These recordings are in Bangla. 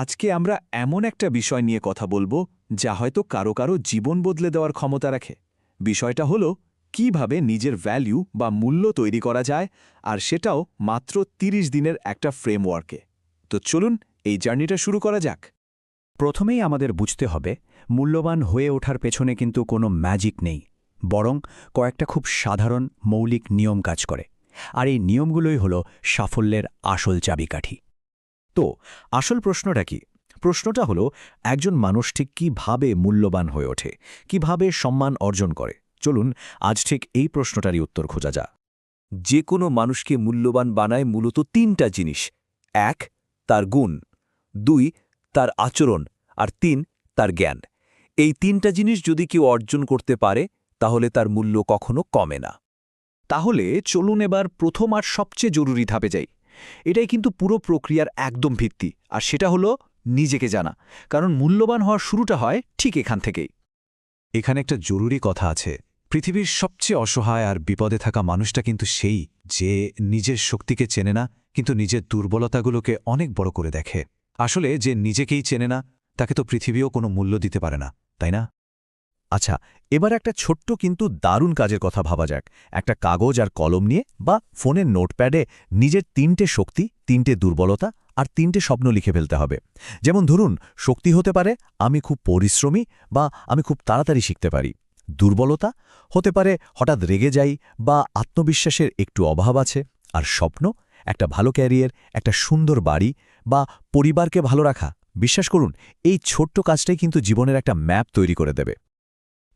আজকে আমরা এমন একটা বিষয় নিয়ে কথা বলব যা হয়তো কারও কারও জীবন বদলে দেওয়ার ক্ষমতা রাখে। বিষয়টা হলো, কীভাবে নিজের ভ্যালু বা মূল্য তৈরি করা যায়, আর সেটাও মাত্র ৩০ দিনের একটা ফ্রেমওয়ার্কে তো চলুন, এই জার্নিটা শুরু করা যাক। প্রথমেই আমাদের বুঝতে হবে, মূল্যবান হয়ে ওঠার পেছনে কিন্তু কোনো ম্যাজিক নেই, বরং কয়েকটা খুব সাধারণ মৌলিক নিয়ম কাজ করে। আর এই নিয়মগুলোই হল সাফল্যের আসল চাবিকাঠি। তো আসল প্রশ্নটা কি? প্রশ্নটা হলো, একজন মানুষ ঠিক কীভাবে মূল্যবান হয়ে ওঠে? কীভাবে সম্মান অর্জন করে? চলুন, আজ ঠিক এই প্রশ্নটারই উত্তর খোঁজা যা যে কোনো মানুষকে মূল্যবান বানায় মূলত তিনটা জিনিস। এক, তার গুণ। দুই, তার আচরণ। আর তিন, তার জ্ঞান। এই তিনটা জিনিস যদি কেউ অর্জন করতে পারে, তাহলে তার মূল্য কখনো কমে না। তাহলে চলুন এবার প্রথম আর সবচেয়ে জরুরি ধাপে যাই। এটাই কিন্তু পুরো প্রক্রিয়ার একদম ভিত্তি। আর সেটা হলো নিজেকে জানা। কারণ মূল্যবান হওয়ার শুরুটা হয় ঠিক এখান থেকেই। এখানে একটা জরুরি কথা আছে। পৃথিবীর সবচেয়ে অসহায় আর বিপদে থাকা মানুষটা কিন্তু সেই যে নিজের শক্তিকে চেনে না, কিন্তু নিজের দুর্বলতাগুলোকে অনেক বড় করে দেখে। আসলে যে নিজেকেই চেনে না, তাকে তো পৃথিবীও কোনো মূল্য দিতে পারে না, তাই না? আচ্ছা এবার একটা ছোট্ট কিন্তু দারুণ কাজের কথা ভাবা যাক। একটা কাগজ আর কলম নিয়ে বা ফোনের নোটপ্যাডে নিজের তিনটে শক্তি, তিনটে দুর্বলতা আর তিনটে স্বপ্ন লিখে ফেলতে হবে। যেমন ধরুন, শক্তি হতে পারে আমি খুব পরিশ্রমী বা আমি খুব তাড়াতাড়ি শিখতে পারি। দুর্বলতা হতে পারে হঠাৎ রেগে যাই বা আত্মবিশ্বাসের একটু অভাব আছে। আর স্বপ্ন, একটা ভালো ক্যারিয়ার, একটা সুন্দর বাড়ি বা পরিবারকে ভালো রাখা। বিশ্বাস করুন, এই ছোট্ট কাজটাই কিন্তু জীবনের একটা ম্যাপ তৈরি করে দেবে।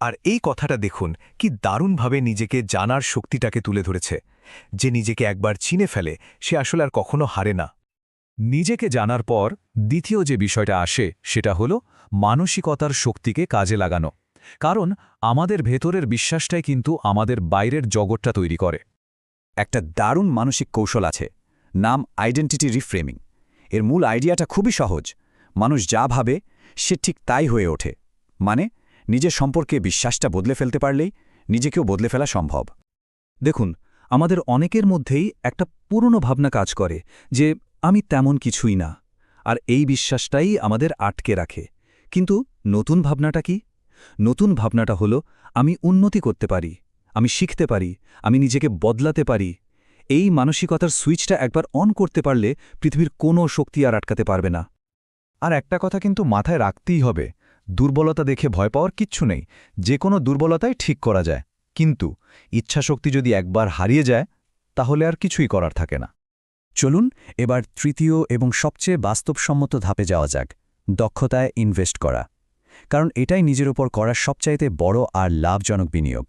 আর এই কথাটা দেখুন কি দারুণভাবে নিজেকে জানার শক্তিটাকে তুলে ধরেছে। যে নিজেকে একবার চিনে ফেলে, সে আসলে আর কখনো হারে না। নিজেকে জানার পর দ্বিতীয় যে বিষয়টা আসে, সেটা হল মানসিকতার শক্তিকে কাজে লাগানো। কারণ আমাদের ভেতরের বিশ্বাসটাই কিন্তু আমাদের বাইরের জগৎটা তৈরি করে। একটা দারুণ মানসিক কৌশল আছে, নাম আইডেন্টিটি রিফ্রেমিং। এর মূল আইডিয়াটা খুবই সহজ। মানুষ যা ভাবে, সে ঠিক তাই হয়ে ওঠে। মানে নিজের সম্পর্কে বিশ্বাসটা বদলে ফেলতে পারলেই নিজেকেও বদলে ফেলা সম্ভব। দেখুন, আমাদের অনেকের মধ্যেই একটা পুরনো ভাবনা কাজ করে যে, আমি তেমন কিছুই না। আর এই বিশ্বাসটাই আমাদের আটকে রাখে। কিন্তু নতুন ভাবনাটা কি? নতুন ভাবনাটা হলো, আমি উন্নতি করতে পারি, আমি শিখতে পারি, আমি নিজেকে বদলাতে পারি। এই মানসিকতার সুইচটা একবার অন করতে পারলে পৃথিবীর কোনো শক্তি আর আটকাতে পারবে না। আর একটা কথা কিন্তু মাথায় রাখতেই হবে দুর্বলতা দেখে ভয় পাওয়ার কিচ্ছু নেই, যে কোনো দুর্বলতাই ঠিক করা যায়। কিন্তু ইচ্ছাশক্তি যদি একবার হারিয়ে যায়, তাহলে আর কিছুই করার থাকে না। চলুন এবার তৃতীয় এবং সবচেয়ে বাস্তবসম্মত ধাপে যাওয়া যাক, দক্ষতায় ইনভেস্ট করা। কারণ এটাই নিজের ওপর করার সবচাইতে বড় আর লাভজনক বিনিয়োগ।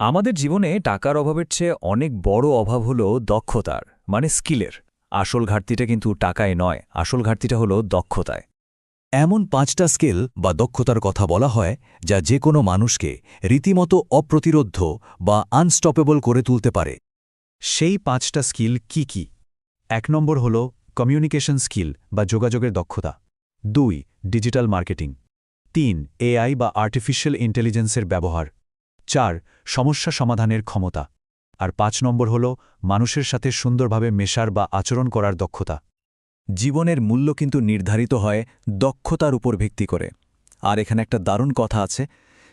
আমাদের জীবনে টাকার অভাবের চেয়ে অনেক বড় অভাব হল দক্ষতার মানে স্কিলের। আসল ঘাটতিটা কিন্তু টাকায় নয়, আসল ঘাটতিটা হল দক্ষতায়। এমন পাঁচটা স্কিল বা দক্ষতার কথা বলা হয় যা যে কোনো মানুষকে রীতিমতো অপ্রতিরোধ্য বা আনস্টপেবল করে তুলতে পারে। সেই পাঁচটা স্কিল কি কি? এক নম্বর হল কমিউনিকেশন স্কিল বা যোগাযোগের দক্ষতা। দুই, ডিজিটাল মার্কেটিং। তিন, এআই বা আর্টিফিশিয়াল ইন্টেলিজেন্সের ব্যবহার। চার, সমস্যা সমাধানের ক্ষমতা। আর পাঁচ নম্বর হল মানুষের সাথে সুন্দরভাবে মেশার বা আচরণ করার দক্ষতা। জীবনের মূল্য কিন্তু নির্ধারিত হয় দক্ষতার উপর ভিত্তি করে। আর এখানে একটা দারুণ কথা আছে,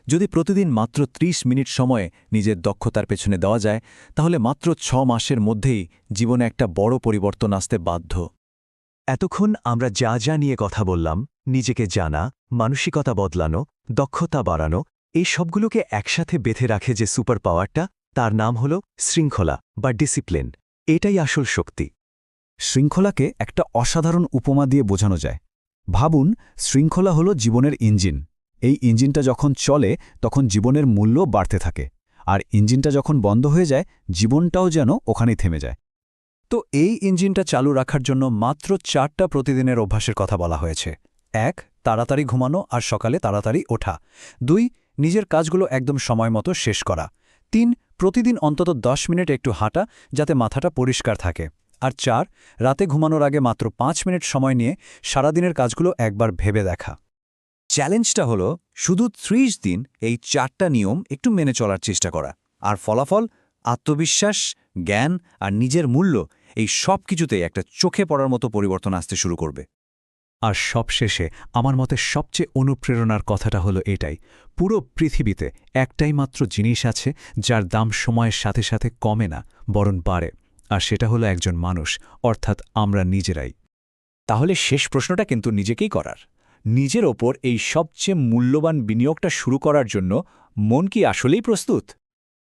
যদি প্রতিদিন মাত্র ৩০ মিনিট সময়ে নিজের দক্ষতার পেছনে দেওয়া যায়, তাহলে মাত্র ছ মাসের মধ্যেই জীবনে একটা বড় পরিবর্তন আসতে বাধ্য। এতক্ষণ আমরা যা যা নিয়ে কথা বললাম, নিজেকে জানা, মানসিকতা বদলানো, দক্ষতা বাড়ানো, এই সবগুলোকে একসাথে বেঁধে রাখে যে সুপার পাওয়ারটা তার নাম হল শৃঙ্খলা বা ডিসিপ্লিন। এটাই আসল শক্তি। শৃঙ্খলাকে একটা অসাধারণ উপমা দিয়ে বোঝানো যায়। ভাবুন, শৃঙ্খলা হলো জীবনের ইঞ্জিন। এই ইঞ্জিনটা যখন চলে, তখন জীবনের মূল্য বাড়তে থাকে। আর ইঞ্জিনটা যখন বন্ধ হয়ে যায়, জীবনটাও যেন ওখানেই থেমে যায়। তো এই ইঞ্জিনটা চালু রাখার জন্য মাত্র চারটা প্রতিদিনের অভ্যাসের কথা বলা হয়েছে। এক, তাড়াতাড়ি ঘুমানো আর সকালে তাড়াতাড়ি ওঠা। দুই, নিজের কাজগুলো একদম সময় মতো শেষ করা। তিন, প্রতিদিন অন্তত দশ মিনিট একটু হাঁটা, যাতে মাথাটা পরিষ্কার থাকে। আর চার, রাতে ঘুমানোর আগে মাত্র পাঁচ মিনিট সময় নিয়ে সারাদিনের কাজগুলো একবার ভেবে দেখা। চ্যালেঞ্জটা হলো, শুধু ত্রিশ দিন এই চারটা নিয়ম একটু মেনে চলার চেষ্টা করা। আর ফলাফল, আত্মবিশ্বাস, জ্ঞান আর নিজের মূল্য এই সব কিছুতেই একটা চোখে পড়ার মতো পরিবর্তন আসতে শুরু করবে। আর সবশেষে, আমার মতে সবচেয়ে অনুপ্রেরণার কথাটা হলো এটাই, পুরো পৃথিবীতে একটাই মাত্র জিনিস আছে যার দাম সময়ের সাথে সাথে কমে না, বরং বাড়ে। আর সেটা হলো একজন মানুষ, অর্থাৎ আমরা নিজেরাই। তাহলে শেষ প্রশ্নটা কিন্তু নিজেকেই করার। নিজের ওপর এই সবচেয়ে মূল্যবান বিনিয়োগটা শুরু করার জন্য মন কি আসলেই প্রস্তুত?